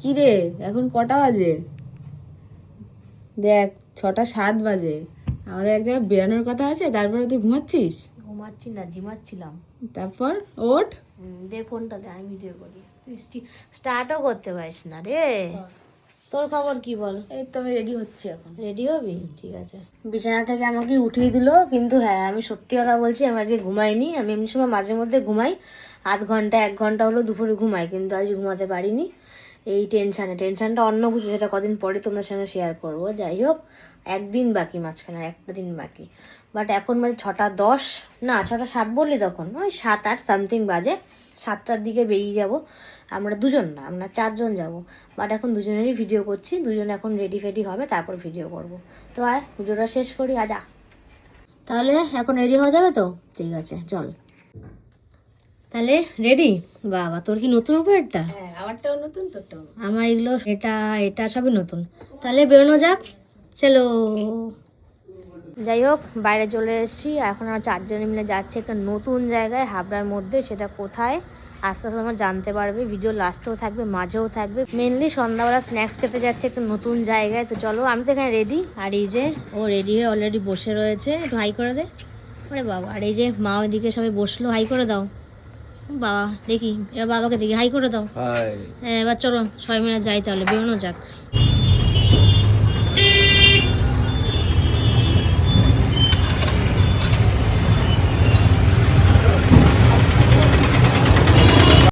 কি রে এখন কটা বাজে? দেখ ছটা সাত বাজে। আমাদের এক জায়গায় বেরানোর কথা আছে তারপরে তুই ঘুমাচ্ছিস? ঘুমাচ্ছি না জিমাচ্ছিলাম। তারপর? ওঠ। দে ফোনটা দে আমি ভিডিও করি। তুই স্টার্টও করতে পারিস না রে। তোর খবর কি বল? এই তো আমি রেডি হচ্ছি এখন। রেডি হবি? ঠিক আছে। বিছানা থেকে আমাকে উঠিয়ে দিল কিন্তু হ্যাঁ আমি সত্যি কথা বলছি আমি আজকে ঘুমাইনি। আমি এমনি সময় মাঝে মধ্যে ঘুমাই। আধ ঘণ্টা এক ঘণ্টা হলো দুপুরে ঘুমাই কিন্তু আজ ঘুমাতে পারিনি। এই টেনশানে। টেনশানটা অন্য কিছু সেটা কদিন পরে তোমাদের সঙ্গে শেয়ার করব। যাই হোক, একদিন বাকি মাঝখানে, একটা দিন বাকি। বাট এখন মানে ছটা দশ। না, ছটা সাত বললি তখন? ওই সাত আট সামথিং বাজে। সাতটার দিকে বেরিয়ে যাব। আমরা দুজন না, আমরা চারজন যাব। বাট এখন দুজনেরই ভিডিও করছি। দুজন এখন রেডি ফেডি হবে, তারপর ভিডিও করব। তো আয়, ভিডিওটা শেষ করি আজা তাহলে এখন রেডি হওয়া যাবে তো? ঠিক আছে, চল। তাহলে রেডি বাবা, তোর কি নতুন উপহারটা হ্যাঁ। আমারটাও নতুন তোরটাও আমার এগুলো এটা এটা সবই নতুন। তাহলে বেরোনো যাক চলো। যাই হোক বাইরে চলে এসেছি। এখন আমরা চারজনে মিলে যাচ্ছি একটা নতুন জায়গায় হাবড়ার মধ্যে। সেটা কোথায়? আস্তে আস্তে তোমরা জানতে পারবে। ভিডিও লাস্টেও থাকবে মাঝেও থাকবে। মেনলি সন্ধ্যাবেলা স্ন্যাক্স খেতে যাচ্ছে একটা নতুন জায়গায়। তো চলো আমি তো এখানে রেডি আর এই যে ও রেডি হয়ে অলরেডি বসে রয়েছে। একটু হাই করে দে। ওরে বাবা আর এই যে মা ওইদিকে সবাই বসল। হাই করে দাও। বাবা দেখি এবার বাবাকে দেখি। হাই করে দাও। হ্যাঁ এবার চলো ছয় মিনিট যাই তাহলে বেরোনো যাক।